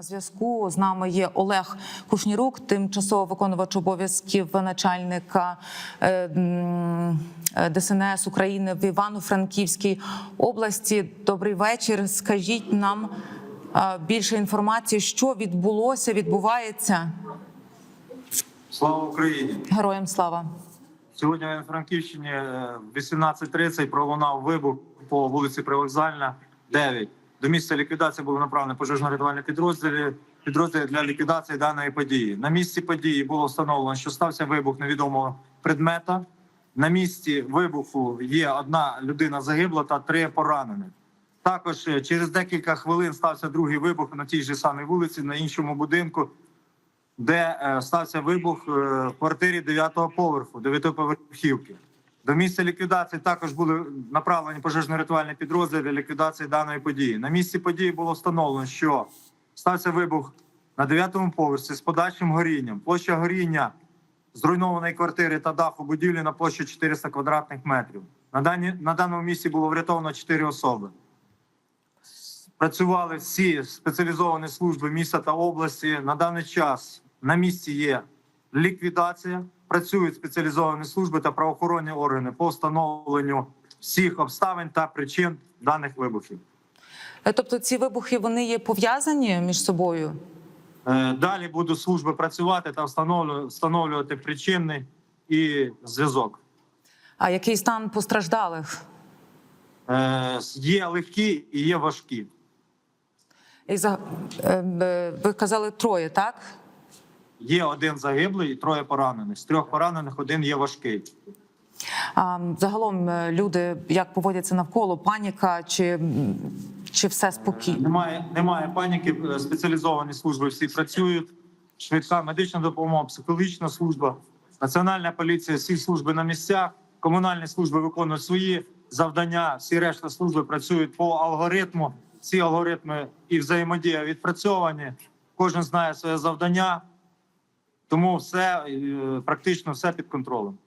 на зв'язку. З нами є Олег Кушнірук, тимчасово виконувач обов'язків начальника е, е, ДСНС України в Івано-Франківській області. Добрий вечір. Скажіть нам е, більше інформації, що відбулося, відбувається. Слава Україні! Героям слава. Сьогодні на Франківщині е, в 18.30 пролунав вибух по вулиці Привокзальна, 9. До місця ліквідації були направлені пожежно-рятувальні підрозділи, підрозділи для ліквідації даної події. На місці події було встановлено, що стався вибух невідомого предмета. На місці вибуху є одна людина загибла та три поранених. Також е, через декілька хвилин стався другий вибух на тій же самій вулиці, на іншому будинку де е, стався вибух е, в квартирі 9-го поверху, 9-поверхівки. До місця ліквідації також були направлені пожежно-рятувальні підрозділи для ліквідації даної події. На місці події було встановлено, що стався вибух на 9-му поверсі з подальшим горінням. Площа горіння зруйнованої квартири та даху будівлі на площу 400 квадратних метрів. На, дані, на даному місці було врятовано 4 особи працювали всі спеціалізовані служби міста та області. На даний час на місці є ліквідація. Працюють спеціалізовані служби та правоохоронні органи по встановленню всіх обставин та причин даних вибухів. Е, Тобто ці вибухи вони є пов'язані між собою. Е, Далі будуть служби працювати та встановлювати причини і зв'язок. А який стан постраждалих? Е, Є легкі і є важкі. І за ви казали троє, так? Є один загиблий і троє поранених. З трьох поранених один є важкий. А загалом е, люди як поводяться навколо, паніка чи, чи все спокійно? Немає, немає паніки. е, Спеціалізовані служби всі працюють. Швидка медична допомога, психологічна служба, національна поліція, всі служби на місцях, комунальні служби виконують свої завдання. Всі решта служби працюють по алгоритму. Ці алгоритми і взаємодія відпрацьовані. Кожен знає своє завдання, тому все е, практично все під контролем.